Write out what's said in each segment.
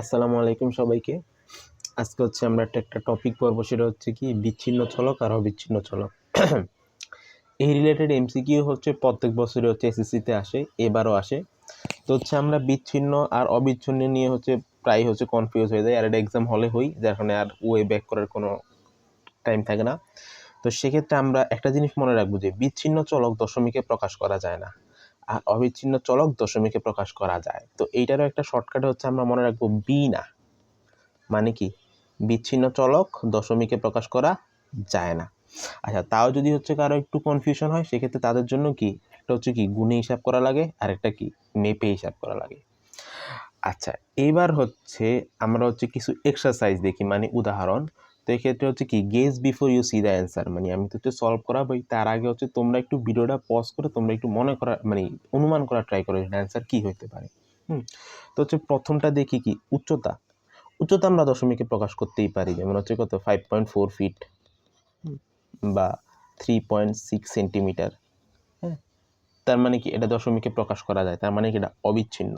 আসসালামু আলাইকুম সবাইকে। আজকে হচ্ছে আমরা একটা একটা টপিক পর্ব সেটা হচ্ছে কি, বিচ্ছিন্ন চলক আর অবিচ্ছিন্ন চলক এই রিলেটেড এমসিকিউ হচ্ছে প্রত্যেক বছরই হচ্ছে এসএসসিতে আসে, এবারও আসে। তো হচ্ছে আমরা বিচ্ছিন্ন আর অবিচ্ছিন্ন নিয়ে হচ্ছে প্রায় হচ্ছে কনফিউজ হয়ে যায় আর এটা এক্সাম হলে হই, যার কারণে আর ওয়ে ব্যাক করার কোনো টাইম থাকে না। তো সেক্ষেত্রে আমরা একটা জিনিস মনে রাখব যে, বিচ্ছিন্ন চলক দশমিকে প্রকাশ করা যায় না। অবিচ্ছিন্ন চলক দশমিকে প্রকাশ করা যায়। তো এইটারও একটা শর্টকাট হচ্ছে আমরা মনে রাখব বি না মানে কি? বিচ্ছিন্ন চলক দশমিকে প্রকাশ করা যায় না। আচ্ছা তাও যদি হচ্ছে কারও একটু কনফিউশন হয়, সেক্ষেত্রে তাদের জন্য কি? একটা হচ্ছে কি, গুণে হিসাব করা লাগে আর একটা কি? মেপে হিসাব করা লাগে। আচ্ছা এবার হচ্ছে আমরা হচ্ছে কিছু এক্সারসাইজ দেখি। মানে উদাহরণ এক্ষেত্রে হচ্ছে কি guess before you see the answer মানে আমি তো হচ্ছে সলভ করাবো তার আগে হচ্ছে তোমরা একটু ভিডিওটা পজ করে তোমরা একটু মনে করা মানে অনুমান করা ট্রাই করো অ্যান্সার কী হতে পারে। হুম, তো হচ্ছে প্রথমটা দেখি কি, উচ্চতা। উচ্চতা আমরা দশমিকে প্রকাশ করতেই পারি, যেমন হচ্ছে কত ফাইভ পয়েন্ট ফোর ফিট বা থ্রি পয়েন্ট সিক্স সেন্টিমিটার হ্যাঁ তার মানে কি, এটা দশমিকে প্রকাশ করা যায়, তার মানে কি এটা অবিচ্ছিন্ন।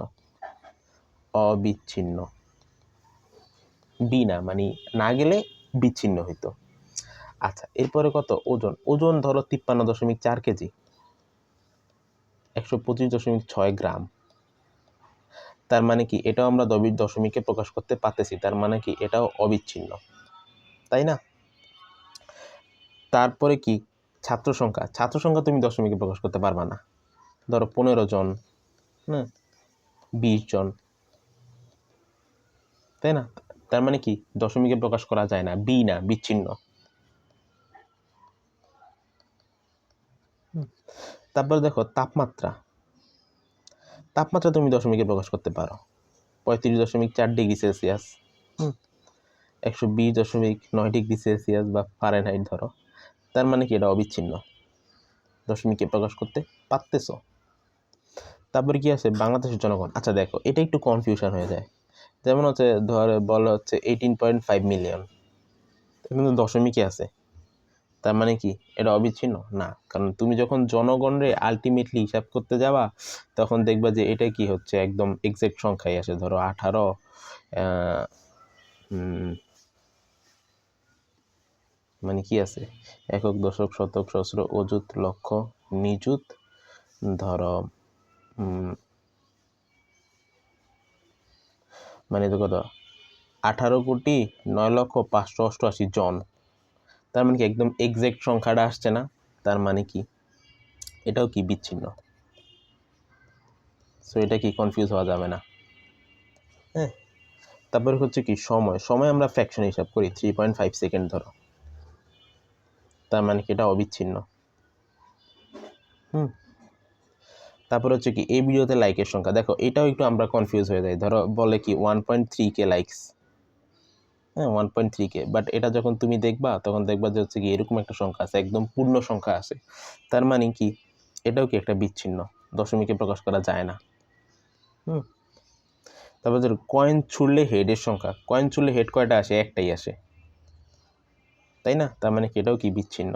অবিচ্ছিন্ন। বি না মানে না গেলে বিচ্ছিন্ন হইতো। আচ্ছা এরপরে কত? ওজন। ওজন ধরো তিপ্পান্ন দশমিক চার কেজি। একশো পঁচিশ দশমিক ছয় গ্রাম। তার মানে কি? এটাও আমরা দবি দশমিকে প্রকাশ করতে পারতেছি। তার মানে কি? এটাও অবিচ্ছিন্ন। তাই না? তারপরে কি? ছাত্র সংখ্যা। ছাত্র সংখ্যা তুমি দশমিকে প্রকাশ করতে পারবা না। ধরো পনেরো জন হ্যাঁ বিশ জন। তাই না? তার মানে কি? দশমিকে প্রকাশ করা যায় না। বি না বিচ্ছিন্ন। তারপর দেখো তাপমাত্রা। তাপমাত্রা তুমি দশমিকে প্রকাশ করতে পারো। পঁয়ত্রিশ দশমিক চার ডিগ্রি সেলসিয়াস। হুম। একশো বিশ দশমিক নয় ডিগ্রি সেলসিয়াস বা ফারেনহাইট ধরো। তার মানে কি? এটা অবিচ্ছিন্ন। দশমিকে প্রকাশ করতে পারতেছো। তারপরে কি আছে? বাংলাদেশের জনগণ। আচ্ছা দেখো এটা একটু কনফিউশন হয়ে যায়। যেমন হচ্ছে ধরে বলা হচ্ছে এইটিন পয়েন্ট ফাইভ মিলিয়ন কিন্তু দশমিকই আছে। তার মানে কি? এটা অবিচ্ছিন্ন? না। কারণ তুমি যখন জনগণরে আলটিমেটলি হিসাব করতে যাবা, তখন দেখবা যে এটা কি হচ্ছে? একদম এক্সাক্ট সংখ্যায় আসে ধরো আঠারো মানে কি আছে? একক, দশক, শতক, সহস্র, অযুত, লক্ষ, নিযুত, ধরো মানে তো কত আঠারো কোটি নয় লক্ষ পাঁচশো অষ্টআশি জন। তার মানে কি একদম এক্সাক্ট সংখ্যাটা আসছে না? তার মানে কি? এটাও কি বিচ্ছিন্ন? সো এটা কি কনফিউজ হওয়া যাবে না? হ্যাঁ। তারপরে হচ্ছে কি, সময়। সময় আমরা ফ্র্যাকশন হিসাব করি থ্রি পয়েন্ট ফাইভ সেকেন্ড ধরো। তার মানে কি এটা অবিচ্ছিন্ন? হুম। তারপর হচ্ছে কি, এই ভিডিওতে লাইকের সংখ্যা। দেখো, এটাও একটু আমরা কনফিউজ হয়ে যাই। ধরো, বলে কি one point three K likes হ্যাঁ one point three K but এটা যখন তুমি দেখবা, তখন দেখবা যে হচ্ছে কি, এরকম একটা সংখ্যা আছে, একদম পূর্ণ সংখ্যা আছে। তার মানে কি, এটাও কি একটা বিচ্ছিন্ন, দশমিকে প্রকাশ করা যায় না। হুম। তারপর ধর কয়েন ছুড়লে হেডের সংখ্যা। কয়েন ছুড়লে হেড কয়টা আসে? একটাই আসে। তাই না? তার মানে কি, এটাও কি বিচ্ছিন্ন?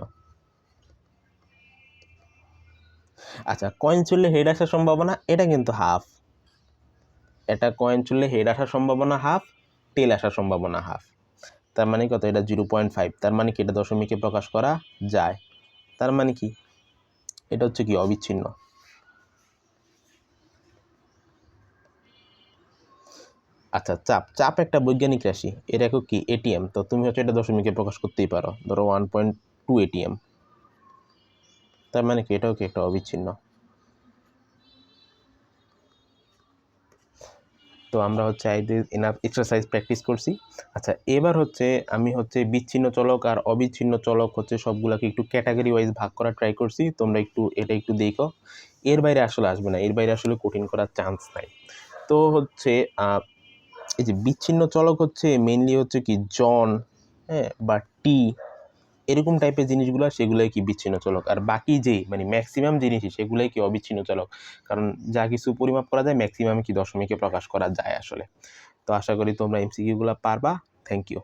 আচ্ছা কয়েন চুললে হেড আসার সম্ভাবনা, এটা কিন্তু হাফ এটা কয়েন চুললে হেড আসার সম্ভাবনা হাফ টেল আসার সম্ভাবনা হাফ তার মানে কত? এটা জিরো পয়েন্ট ফাইভ তার মানে কি? এটা দশমিকে প্রকাশ করা যায়। তার মানে কি? এটা হচ্ছে কি? অবিচ্ছিন্ন। আচ্ছা চাপ। চাপ একটা বৈজ্ঞানিক রাশি। এর একক কি এটিএম তো তুমি হচ্ছে এটা দশমিকে প্রকাশ করতেই পারো। ধরো ওয়ান পয়েন্ট টু এটিএম তার মানে কি? এটাও কি একটা অবিচ্ছিন্ন? তো আমরা হচ্ছে আইদের এনাফ এক্সারসাইজ প্র্যাকটিস করছি। আচ্ছা এবার হচ্ছে আমি হচ্ছে বিচ্ছিন্ন চলক আর অবিচ্ছিন্ন চলক হচ্ছে সবগুলোকে একটু ক্যাটাগরি ওয়াইজ ভাগ করা ট্রাই করছি। তোমরা একটু এটা একটু দেখো। এর বাইরে আসলে আসবে না। এর বাইরে আসলে কঠিন করার চান্স নাই। তো হচ্ছে এই যে বিচ্ছিন্ন চলক হচ্ছে মেনলি হচ্ছে কি জন হ্যাঁ বা টি এরকম টাইপের জিনিসগুলো সেগুলোই কি বিচ্ছিন্ন চলক? আর বাকি যে মানে ম্যাক্সিমাম জিনিসই সেগুলোই কি অবিচ্ছিন্ন চলক? কারণ যা কিছু পরিমাপ করা যায় ম্যাক্সিমাম কি দশমিকে প্রকাশ করা যায় আসলে। তো আশা করি তোমরা এমসিকিউগুলো পারবা। Thank you